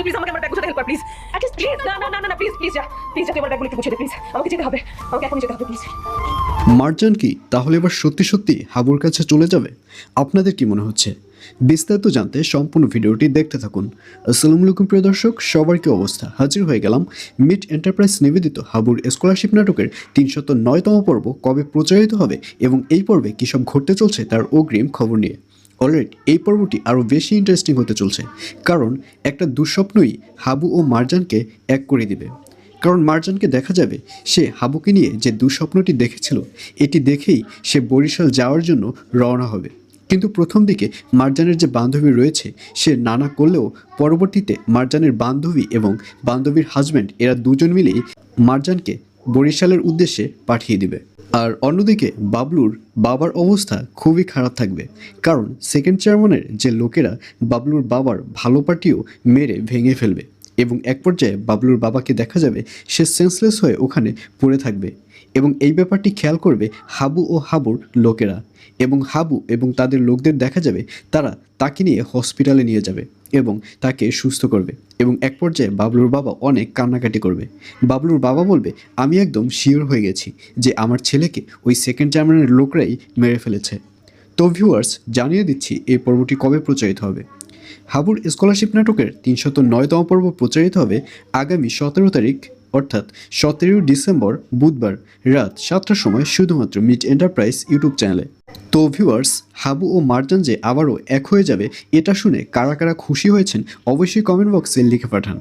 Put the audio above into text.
তুই প্লিজ আমাকে আমার ব্যাগ প্লিজ মার্জান কি? তাহলে এবার সত্যি সত্যি হাবুর কাছে চলে যাবে? আপনাদের কি মনে হচ্ছে? বিস্তারিত জানতে সম্পূর্ণ ভিডিওটি দেখতে থাকুন। আসসালামু আলাইকুম, প্রিয় দর্শক। সবার কি অবস্থা? হাজির হয়ে গেলাম মিড এন্টারপ্রাইজ নিবেদিত হাবুর স্কলারশিপ নাটকের তিনশত নয়তম পর্ব কবে প্রচারিত হবে এবং এই পর্বে কী সব ঘটতে চলছে তার অগ্রিম খবর নিয়ে। অলরেডি এই পর্বটি আরও বেশি ইন্টারেস্টিং হতে চলছে, কারণ একটা দুঃস্বপ্নই হাবু ও মার্জানকে এক করে দিবে। কারণ মার্জানকে দেখা যাবে সে হাবুকে নিয়ে যে দুঃস্বপ্নটি দেখেছিল, এটি দেখেই সে বরিশাল যাওয়ার জন্য রওনা হবে। কিন্তু প্রথম দিকে মার্জানের যে বান্ধবী রয়েছে, সে নানা করলেও পরবর্তীতে মার্জানের বান্ধবী এবং বান্ধবীর হাজব্যান্ড এরা দুজন মিলেই মার্জানকে বরিশালের উদ্দেশ্যে পাঠিয়ে দিবে। আর অন্যদিকে বাবলুর বাবার অবস্থা খুবই খারাপ থাকবে, কারণ সেকেন্ড চেয়ারম্যানের যে লোকেরা বাবলুর বাবার ভালো পার্টিও মেরে ভেঙে ফেলবে এবং এক পর্যায়ে বাবলুর বাবাকে দেখা যাবে সে সেন্সলেস হয়ে ওখানে পড়ে থাকবে এবং এই ব্যাপারটি খেয়াল করবে হাবু ও হাবুর লোকেরা এবং হাবু এবং তাদের লোকদের দেখা যাবে তারা তাকে নিয়ে হসপিটালে নিয়ে যাবে। এবং তাকে সুস্থ করবে এবং এক পর্যায়ে বাবলুর বাবা অনেক কান্নাকাটি করবে। বাবলুর বাবা বলবে, আমি একদম শিওর হয়ে গেছি যে আমার ছেলেকে ওই সেকেন্ড জার্মানের লোকরাই মেরে ফেলেছে। তো ভিউয়ার্স জানিয়ে দিচ্ছি এই পর্বটি কবে প্রচারিত হবে। হাবুর স্কলারশিপ নাটকের তিনশত নয়তম পর্ব প্রচারিত হবে আগামী সতেরো তারিখ অর্থাৎ সতেরোই ডিসেম্বর বুধবার রাত সাতটার সময় শুধুমাত্র মিট এন্টারপ্রাইজ ইউটিউব চ্যানেলে। তো ভিউয়ার্স, হাবু ও মার্জান যে আবারও এক হয়ে যাবে, এটা শুনে কারা কারা খুশি হয়েছেন, অবশ্যই কমেন্ট বক্সে লিখে পাঠান।